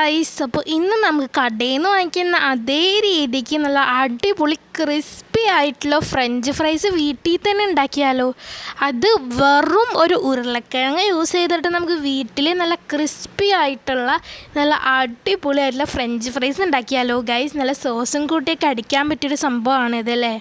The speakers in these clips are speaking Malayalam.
ഗായ്സ് അപ്പോൾ ഇന്ന് നമുക്ക് കടയിൽ നിന്ന് വാങ്ങിക്കുന്ന അതേ രീതിക്ക് നല്ല അടിപൊളി ക്രിസ്പി ആയിട്ടുള്ള ഫ്രഞ്ച് ഫ്രൈസ് വീട്ടിൽ തന്നെ ഉണ്ടാക്കിയാലോ? അത് വെറും ഒരു ഉരുളക്കിഴങ്ങ് യൂസ് ചെയ്തിട്ട് നമുക്ക് വീട്ടിൽ നല്ല ക്രിസ്പി ആയിട്ടുള്ള നല്ല അടിപൊളിയായിട്ടുള്ള ഫ്രഞ്ച് ഫ്രൈസ് ഉണ്ടാക്കിയാലോ? ഗൈസ് നല്ല സോസും കൂട്ടിയൊക്കെ അടിക്കാൻ പറ്റിയൊരു സംഭവമാണ് ഇതല്ലേ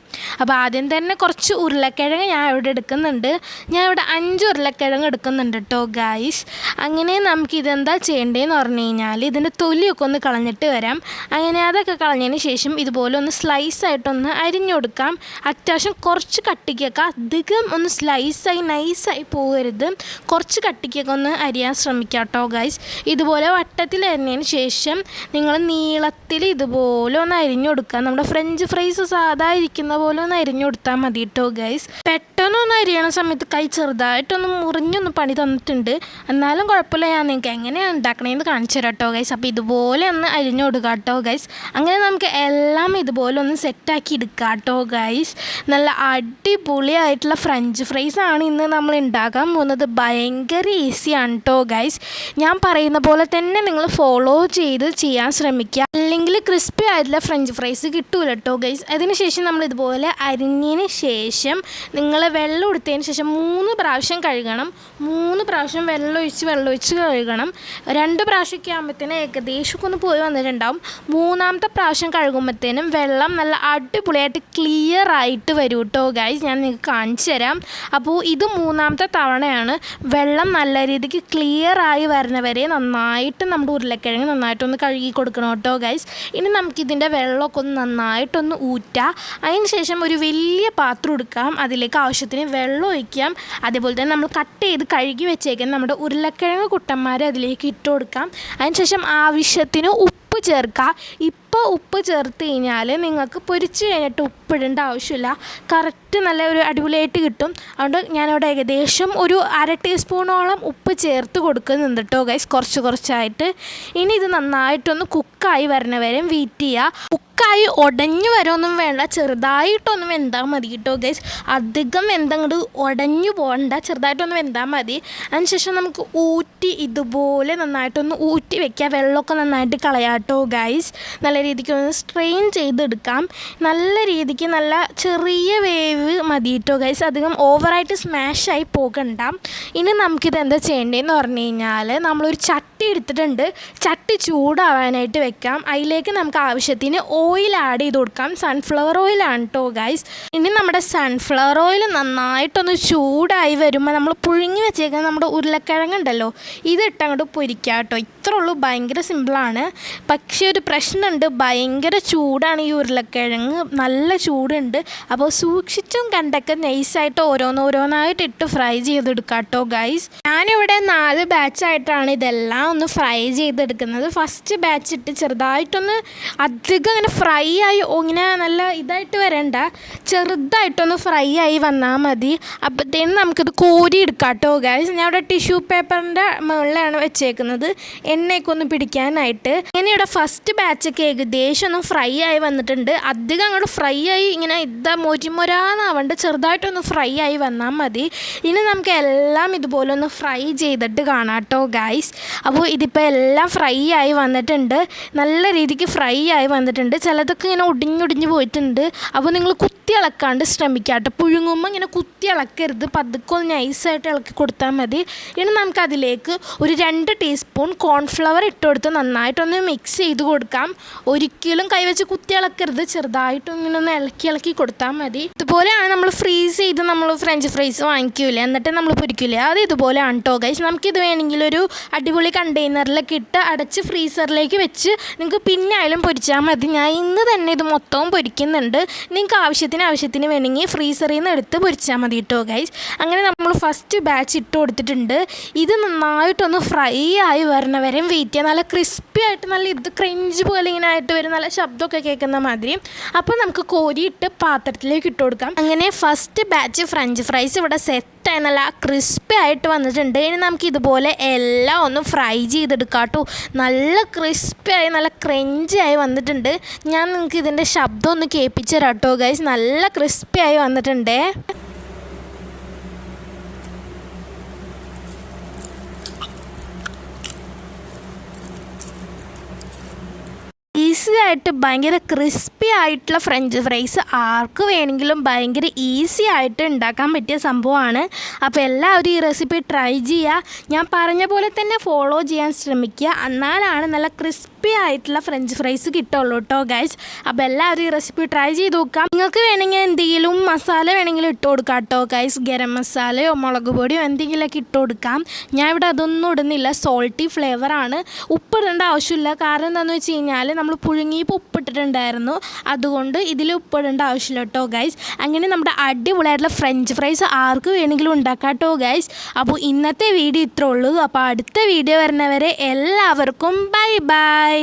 അപ്പോൾ ആദ്യം തന്നെ കുറച്ച് ഉരുളക്കിഴങ്ങ് ഞാൻ ഇവിടെ എടുക്കുന്നുണ്ട്. ഞാൻ ഇവിടെ അഞ്ച് ഉരുളക്കിഴങ്ങ് എടുക്കുന്നുണ്ട് കേട്ടോ ഗൈസ് അങ്ങനെ നമുക്ക് ഇതെന്താ ചെയ്യേണ്ടതെന്ന് പറഞ്ഞു കഴിഞ്ഞാൽ ഇതിന്റെ തൊലിയൊക്കെ ഒന്ന് കളഞ്ഞിട്ട് വരാം. അങ്ങനെ അതൊക്കെ കളഞ്ഞതിന് ശേഷം ഇതുപോലെ ഒന്ന് സ്ലൈസ് ആയിട്ടൊന്ന് അരിഞ്ഞു കൊടുക്കാം. അത്യാവശ്യം കുറച്ച് കട്ടിക്കൊക്കെ അധികം ഒന്ന് സ്ലൈസായി നൈസായി പോകരുത്. കുറച്ച് കട്ടിക്കൊക്കെ ഒന്ന് അരിയാൻ ശ്രമിക്കാം കേട്ടോ ഗൈസ് ഇതുപോലെ വട്ടത്തിൽ അരിഞ്ഞതിന് ശേഷം നിങ്ങൾ നീളത്തിൽ ഇതുപോലെ ഒന്ന് അരിഞ്ഞു കൊടുക്കുക. നമ്മുടെ ഫ്രഞ്ച് ഫ്രൈസ് സാധാ ഇരിക്കുന്ന പോലെ ഒന്ന് അരിഞ്ഞു കൊടുത്താൽ മതി കേട്ടോ ഗൈസ് പെട്ടെന്ന് ഒന്ന് അരിയണ സമയത്ത് കൈ ചെറുതായിട്ടൊന്ന് മുറിഞ്ഞൊന്ന് പണി തന്നിട്ടുണ്ട്. എന്നാലും കുഴപ്പമില്ല ഞാൻ നിങ്ങൾക്ക് എങ്ങനെയാണ് ഉണ്ടാക്കണേന്ന് കാണിച്ചു തരാം കേട്ടോ ഗൈസ് അപ്പോൾ ഇതുപോലെ ഒന്ന് അരിഞ്ഞു കൊടുക്കുക കേട്ടോ ഗൈസ് അങ്ങനെ നമുക്ക് എല്ലാം ഇതുപോലെ ഒന്ന് സെറ്റാക്കി എടുക്കാം കേട്ടോ ഗൈസ് നല്ല അടിപൊളിയായിട്ടുള്ള ഫ്രഞ്ച് ഫ്രൈസ് ആണ് ഇന്ന് നമ്മൾ ഉണ്ടാക്കാൻ പോകുന്നത്. ഭയങ്കര ഈസിയാണ് കേട്ടോ ഗൈസ് ഞാൻ പറയുന്ന പോലെ തന്നെ നിങ്ങൾ ഫോളോ ചെയ്ത് ചെയ്യാൻ ശ്രമിക്കുക. അല്ലെങ്കിൽ ക്രിസ്പി ആയിട്ടുള്ള ഫ്രഞ്ച് ഫ്രൈസ് കിട്ടൂല കേട്ടോ ഗൈസ് അതിനുശേഷം നമ്മൾ ഇതുപോലെ അരിഞ്ഞതിന് ശേഷം നിങ്ങൾ വെള്ളം എടുത്തതിന് ശേഷം മൂന്ന് പ്രാവശ്യം കഴുകണം. മൂന്ന് പ്രാവശ്യം വെള്ളം ഒഴിച്ച് വെള്ളം ഒഴിച്ച് കഴുകണം. രണ്ട് പ്രാവശ്യമൊക്കെ ആകുമ്പോഴത്തേനും ഏകദേശമൊക്കെ ഒന്ന് പോയി വന്നിട്ടുണ്ടാവും. മൂന്നാമത്തെ പ്രാവശ്യം കഴുകുമ്പോഴത്തേനും വെള്ളം നല്ല അടിപൊളിയായിട്ട് ക്ലിയർ ആയിട്ട് വരും കേട്ടോ ഗൈസ് ഞാൻ നിങ്ങൾക്ക് കാണിച്ചു തരാം. അപ്പോൾ ഇത് മൂന്നാമത്തെ തവണയാണ്. വെള്ളം നല്ല രീതിക്ക് ക്ലിയർ ആയി വരുന്നവരെ നന്നായിട്ട് നമ്മുടെ ഉരുളക്കിഴങ്ങ് നന്നായിട്ടൊന്ന് കഴുകി കൊടുക്കണം കേട്ടോ ഗൈസ് ഇനി നമുക്കിതിന്റെ വെള്ളമൊക്കെ ഒന്ന് നന്നായിട്ടൊന്ന് ഊറ്റാം. അതിന് ശേഷം ഒരു വലിയ പാത്രം എടുക്കാം. അതിലേക്ക് ആവശ്യത്തിന് വെള്ളം ഒഴിക്കാം. അതേപോലെ തന്നെ നമ്മൾ കട്ട് ചെയ്ത് കഴുകി വെച്ചേക്കാൻ നമ്മുടെ ഉരുളക്കിഴങ്ങ് കുട്ടന്മാരെ അതിലേക്ക് ഇട്ട് കൊടുക്കാം. അതിന് ശേഷം ആവശ്യത്തിന് ഉപ്പ് ചേർക്കുക ഇപ്പോൾ ഉപ്പ് ചേർത്ത് കഴിഞ്ഞാൽ നിങ്ങൾക്ക് പൊരിച്ച് കഴിഞ്ഞിട്ട് ഉപ്പിടേണ്ട ആവശ്യമില്ല. കറക്റ്റ് നല്ല ഒരു അടിപൊളിയായിട്ട് കിട്ടും. അതുകൊണ്ട് ഞാനിവിടെ ഏകദേശം ഒരു അര ടീസ്പൂണോളം ഉപ്പ് ചേർത്ത് കൊടുക്കുന്നുണ്ട് കേട്ടോ ഗൈസ് കുറച്ച് കുറച്ചായിട്ട്. ഇനി ഇത് നന്നായിട്ടൊന്ന് കുക്കായി വരണവരെയും വെയിറ്റ് ചെയ്യുക കുക്കായി ഉടഞ്ഞു വരുമൊന്നും വേണ്ട. ചെറുതായിട്ടൊന്ന് വെന്താൽ മതി കേട്ടോ ഗൈസ് അധികം വെന്തങ്ങോട്ട് ഉടഞ്ഞു പോകണ്ട. ചെറുതായിട്ടൊന്ന് വെന്താൽ മതി. അതിനുശേഷം നമുക്ക് ഊറ്റി ഇതുപോലെ നന്നായിട്ടൊന്ന് ഊറ്റി വെക്കുക വെള്ളമൊക്കെ നന്നായിട്ട് കളയാട്ടോ ഗൈസ് നല്ല രീതിക്ക് ഒന്ന് സ്ട്രെയിൻ ചെയ്തെടുക്കാം. നല്ല രീതിക്ക് നല്ല ചെറിയ വേവ് മതി കേട്ടോ ഗൈസ് അധികം ഓവറായിട്ട് സ്മാഷായി പോകണ്ട. ഇനി നമുക്കിത് എന്താ ചെയ്യേണ്ടതെന്ന് പറഞ്ഞു കഴിഞ്ഞാൽ നമ്മളൊരു ചട്ടി എടുത്തിട്ടുണ്ട്. ചട്ടി ചൂടാവാനായിട്ട് വെക്കാം. അതിലേക്ക് നമുക്ക് ആവശ്യത്തിന് ഓയിൽ ആഡ് ചെയ്ത് കൊടുക്കാം. സൺഫ്ലവർ ഓയിലാണ് കേട്ടോ ഗൈസ് ഇനി നമ്മുടെ സൺഫ്ലവർ ഓയിൽ നന്നായിട്ടൊന്ന് ചൂടായി വരുമ്പോൾ നമ്മൾ പുഴുങ്ങി വെച്ചേക്കുന്ന നമ്മുടെ ഉരുളക്കിഴങ്ങുണ്ടല്ലോ ഇതിട്ട് അങ്ങോട്ട് പൊരിക്കുക കേട്ടോ ഇത്രയുള്ളൂ ഭയങ്കര സിമ്പിളാണ് പക്ഷേ ഒരു പ്രശ്നമുണ്ട്. ഭയങ്കര ചൂടാണ് ഈ ഉരുളക്കിഴങ്ങ്. നല്ല ചൂടുണ്ട്. അപ്പോൾ സൂക്ഷിച്ചും കണ്ടൊക്കെ നൈസായിട്ട് ഓരോന്നോരോന്നായിട്ട് ഇട്ട് ഫ്രൈ ചെയ്തെടുക്കാം കേട്ടോ ഗൈസ് ഞാനിവിടെ നാല് ബാച്ചായിട്ടാണ് ഇതെല്ലാം ഒന്ന് ഫ്രൈ ചെയ്തെടുക്കുന്നത്. ഫസ്റ്റ് ബാച്ച് ഇട്ട് ചെറുതായിട്ടൊന്ന് അധികം ഇങ്ങനെ ഫ്രൈ ആയി ഇങ്ങനെ നല്ല ഇതായിട്ട് വരണ്ട. ചെറുതായിട്ടൊന്ന് ഫ്രൈ ആയി വന്നാൽ മതി. അപ്പോഴത്തേനും നമുക്കിത് കോരി എടുക്കാം കേട്ടോ ഗൈസ് ഞാൻ ഇവിടെ ടിഷ്യൂ പേപ്പറിന്റെ മുകളിലാണ് വെച്ചേക്കുന്നത്. എണ്ണയൊക്കെ ഒന്ന് പിടിക്കാനായിട്ട്. ഇങ്ങനെ ഇവിടെ ഫസ്റ്റ് ബാച്ച് ബാച്ചൊക്കെ ഏകദേശം ഫ്രൈ ആയി വന്നിട്ടുണ്ട്. അധികം അങ്ങോട്ട് ഫ്രൈ ആയി ഇങ്ങനെ ഇതാ മൊരിമൊരാന്നാവണ്ട് ചെറുതായിട്ടൊന്ന് ഫ്രൈ ആയി വന്നാൽ മതി. ഇനി നമുക്ക് എല്ലാം ഇതുപോലെ ഒന്ന് ഫ്രൈ ചെയ്തിട്ട് കാണാം കേട്ടോ ഗൈസ് അപ്പോൾ ഇതിപ്പോൾ എല്ലാം ഫ്രൈ ആയി വന്നിട്ടുണ്ട്. നല്ല രീതിക്ക് ഫ്രൈ ആയി വന്നിട്ടുണ്ട്. ചിലതൊക്കെ ഇങ്ങനെ ഒടിഞ്ഞൊടിഞ്ഞ് പോയിട്ടുണ്ട്. അപ്പോൾ നിങ്ങൾ ഇളക്കാണ്ട് ശ്രമിക്കുക കേട്ടോ പുഴുങ്ങുമ്പോൾ ഇങ്ങനെ കുത്തി ഇളക്കരുത് പതുക്കെ ഒന്ന് നൈസായിട്ട് ഇളക്കി കൊടുത്താൽ മതി. ഇനി നമുക്ക് അതിലേക്ക് ഒരു രണ്ട് ടീസ്പൂൺ കോൺഫ്ലവർ ഇട്ട് കൊടുത്ത് നന്നായിട്ടൊന്ന് മിക്സ് ചെയ്ത് കൊടുക്കാം. ഒരിക്കലും കൈവച്ച് കുത്തി ഇളക്കരുത് ചെറുതായിട്ട് ഇങ്ങനെ ഒന്ന് ഇളക്കി ഇളക്കി കൊടുത്താൽ മതി. ഇതുപോലെയാണ് നമ്മൾ ഫ്രീസ് ചെയ്ത് നമ്മൾ ഫ്രഞ്ച് ഫ്രൈസ് വാങ്ങിക്കൂലേ? എന്നിട്ട് നമ്മൾ പൊരിക്കൂലേ? അത് ഇതുപോലെയാണ് കേട്ടോ ഗൈസ് നമുക്കിത് വേണമെങ്കിൽ ഒരു അടിപൊളി കണ്ടെയ്നറിലൊക്കെ ഇട്ട് അടച്ച് ഫ്രീസറിലേക്ക് വെച്ച് നിങ്ങൾക്ക് പിന്നെ ആയാലും പൊരിച്ചാൽ മതി. ഞാൻ ഇന്ന് തന്നെ ഇത് മൊത്തവും പൊരിക്കുന്നുണ്ട്. നിങ്ങൾക്ക് ആവശ്യത്തിന് ആവശ്യത്തിന് വേണമെങ്കിൽ ഫ്രീസറിൽ നിന്ന് എടുത്ത് പൊരിച്ചാൽ മതി കേട്ടോ ഗൈസ് അങ്ങനെ നമ്മൾ ഫസ്റ്റ് ബാച്ച് ഇട്ട് കൊടുത്തിട്ടുണ്ട്. ഇത് നന്നായിട്ടൊന്ന് ഫ്രൈ ആയി വരണവരെയും വെയിറ്റ് ചെയ്യുക നല്ല ക്രിസ്പി ആയിട്ട് നല്ല ഇത് ക്രഞ്ച് പോലെ ഇങ്ങനെ ആയിട്ട് വരും നല്ല ശബ്ദമൊക്കെ കേൾക്കുന്ന മാതിരി. അപ്പോൾ നമുക്ക് കോരിയിട്ട് പാത്രത്തിലേക്ക് ഇട്ട് കൊടുക്കാം. അങ്ങനെ ഫസ്റ്റ് ബാച്ച് ഫ്രഞ്ച് ഫ്രൈസ് ഇവിടെ സെറ്റായി നല്ല ക്രിസ്പി ആയിട്ട് വന്നിട്ടുണ്ട്. ഇനി നമുക്ക് ഇതുപോലെ എല്ലാം ഒന്ന് ഫ്രൈ ചെയ്തെടുക്കാം കേട്ടോ നല്ല ക്രിസ്പി ആയി നല്ല ക്രഞ്ചി ആയി വന്നിട്ടുണ്ട്. ഞാൻ നിങ്ങൾക്ക് ഇതിന്റെ ശബ്ദം ഒന്ന് കേൾപ്പിച്ചു തരാം കേട്ടോ ഗൈസ് നല്ല ക്രിസ്പി ആയി വന്നിട്ടുണ്ടേ. ഈസി ആയിട്ട് ഭയങ്കര ക്രിസ്പി ആയിട്ടുള്ള ഫ്രഞ്ച് ഫ്രൈസ് ആർക്ക് വേണമെങ്കിലും ഭയങ്കര ഈസി ആയിട്ട് ഉണ്ടാക്കാൻ പറ്റിയ സംഭവമാണ്. അപ്പോൾ എല്ലാവരും ഈ റെസിപ്പി ട്രൈ ചെയ്യുക ഞാൻ പറഞ്ഞ പോലെ തന്നെ ഫോളോ ചെയ്യാൻ ശ്രമിക്കുക. എന്നാലാണ് നല്ല ക്രിസ്പി ആയിട്ടുള്ള ഫ്രഞ്ച് ഫ്രൈസ് കിട്ടുള്ളൂ കേട്ടോ ഗൈസ് അപ്പോൾ എല്ലാവരും ഈ റെസിപ്പി ട്രൈ ചെയ്ത് നോക്കാം. നിങ്ങൾക്ക് വേണമെങ്കിൽ എന്തെങ്കിലും മസാല വേണമെങ്കിലും ഇട്ട് കൊടുക്കാം കേട്ടോ ഗൈസ് ഗരം മസാലയോ മുളക് പൊടിയോ എന്തെങ്കിലുമൊക്കെ ഇട്ട് കൊടുക്കാം. ഞാൻ ഇവിടെ അതൊന്നും ഇടുന്നില്ല. സോൾട്ടി ഫ്ലേവറാണ് ഉപ്പ് ഇടേണ്ട ആവശ്യമില്ല. കാരണം എന്താണെന്ന് വെച്ച് കഴിഞ്ഞാൽ നമ്മൾ പുഴുങ്ങിയപ്പോൾ ഉപ്പിട്ടിട്ടുണ്ടായിരുന്നു. അതുകൊണ്ട് ഇതിൽ ഉപ്പിടേണ്ട ആവശ്യമില്ല കേട്ടോ ഗൈസ് അങ്ങനെ നമ്മുടെ അടിപൊളിയായിട്ടുള്ള ഫ്രഞ്ച് ഫ്രൈസ് ആർക്ക് വേണമെങ്കിലും ഉണ്ടാക്കാം കേട്ടോ ഗൈസ് അപ്പോൾ ഇന്നത്തെ വീഡിയോ ഇത്രേ ഉള്ളൂ. അപ്പോൾ അടുത്ത വീഡിയോ വരുന്നവരെ എല്ലാവർക്കും ബൈ ബൈ